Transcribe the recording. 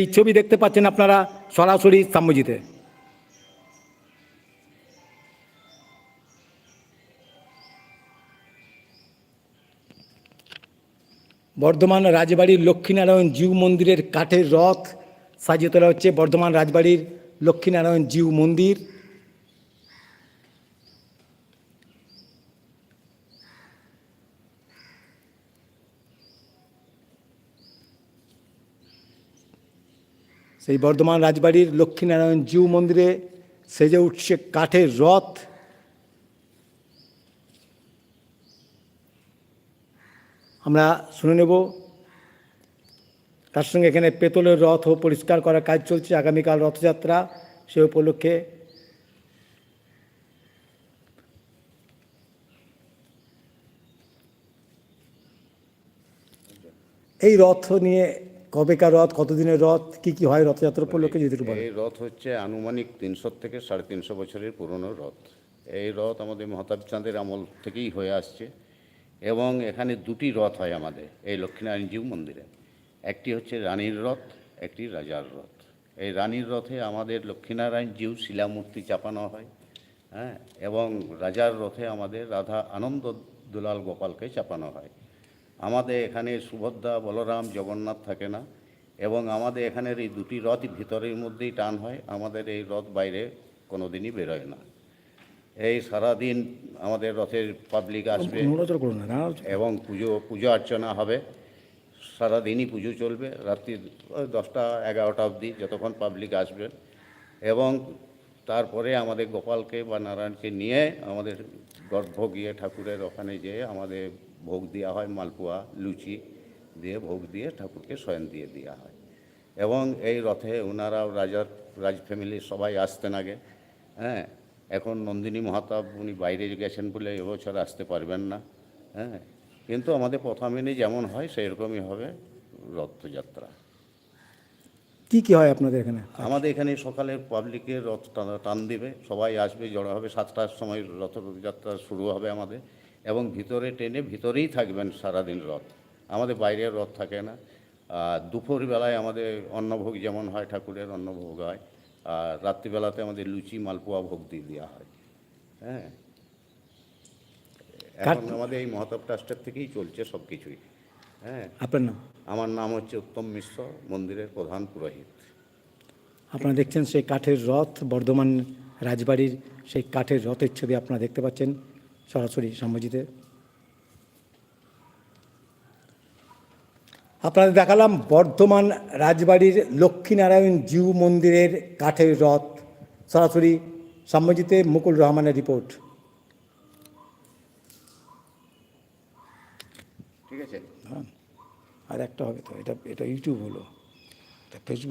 এই ছবি দেখতে পাচ্ছেন আপনারা সরাসরি সাম্যজিতে। বর্ধমান রাজবাড়ির লক্ষ্মীনারায়ণ জিউ মন্দিরের কাঠের রথ সাজিয়ে তোলা হচ্ছে। বর্ধমান রাজবাড়ির লক্ষ্মীনারায়ণ জিউ মন্দির। সেই বর্ধমান রাজবাড়ির লক্ষ্মীনারায়ণ জিউ মন্দিরে সেজে উঠছে কাঠের রথ। আমরা শুনে নেব, তার সঙ্গে এখানে পেতলের রথ ও পরিষ্কার করার কাজ চলছে, আগামীকাল রথযাত্রা সে উপলক্ষে। এই রথ নিয়ে কবেকার রথ, কতদিনের রথ, কি কি হয় রথযাত্রা উপলক্ষে যদি বলেন। এই রথ হচ্ছে আনুমানিক তিনশো থেকে সাড়ে তিনশো বছরের পুরনো রথ। এই রথ আমাদের মহতাব চাঁদের আমল থেকেই হয়ে আসছে এবং এখানে দুটি রথ হয় আমাদের, এই লক্ষ্মীনারায়ণজিউ মন্দিরে। একটি হচ্ছে রানীর রথ, একটি রাজার রথ। এই রানীর রথে আমাদের লক্ষ্মীনারায়ণজিউ শিলামূর্তি চাপানো হয় হ্যাঁ এবং রাজার রথে আমাদের রাধা আনন্দ দুলাল গোপালকে চাপানো হয়। আমাদের এখানে সুভদ্রা বলরাম জগন্নাথ থাকে না এবং আমাদের এখানের এই দুটি রথ ভিতরের মধ্যেই টান হয় আমাদের এই রথ বাইরে কোনো দিনই বেরোয় না। এই সারাদিন আমাদের রথের পাবলিক আসবে এবং পুজো পূজা অর্চনা হবে। সারাদিনই পুজো চলবে রাত্রি দশটা এগারোটা অবধি যতক্ষণ পাবলিক আসবে। এবং তারপরে আমাদের গোপালকে বা নারায়ণকে নিয়ে আমাদের গর্ভ গিয়ে ঠাকুরের ওখানে যেয়ে আমাদের ভোগ দেওয়া হয় মালপোয়া লুচি দিয়ে ভোগ দিয়ে ঠাকুরকে শয়ন দিয়ে দেওয়া হয়। এবং এই রথে ওনারাও রাজার রাজ ফ্যামিলির সবাই আসতেন আগে হ্যাঁ? এখন নন্দিনী মহাতাব উনি বাইরে গেছেন বলে এবছর আসতে পারবেন না হ্যাঁ? কিন্তু আমাদের প্রথমিনী যেমন হয় সেই রকমই হবে রথযাত্রা। কি কি হয় আপনাদের এখানে? আমাদের এখানে সকালে পাবলিকের রথ টানা- টান দিবে সবাই আসবে জড়ো হবে সাতটার সময় রথযাত্রা শুরু হবে আমাদের। এবং ভিতরে ট্রেনে ভিতরেই থাকবেন সারাদিন রথ। আমাদের বাইরের রথ থাকে না। আর দুপুরবেলায় আমাদের অন্নভোগ যেমন হয় ঠাকুরের অন্নভোগ হয়। আর রাত্রিবেলাতে আমাদের লুচি মালপোয়া ভোগ দিয়ে দেওয়া হয়। হ্যাঁ। এখন আমাদের এই মহাতাব ট্রাস্টের থেকেই চলছে সব কিছুই। হ্যাঁ। আপনার নাম? আমার নাম হচ্ছে উত্তম মিশ্র মন্দিরের প্রধান পুরোহিত। আপনারা দেখছেন সেই কাঠের রথ বর্ধমান রাজবাড়ির সেই কাঠের রথের ছবি আপনারা দেখতে পাচ্ছেন। সরাসরি সাম্যজিতে আপনাদের দেখালাম বর্ধমান রাজবাড়ির লক্ষ্মীনারায়ণ জিউ মন্দিরের কাঠের রথ। সরাসরি সাম্যজিতে মুকুল রহমানের রিপোর্ট। ঠিক আছে। আর একটা হবে তো এটা এটা ইউটিউব হলো। এটা ফেসবুক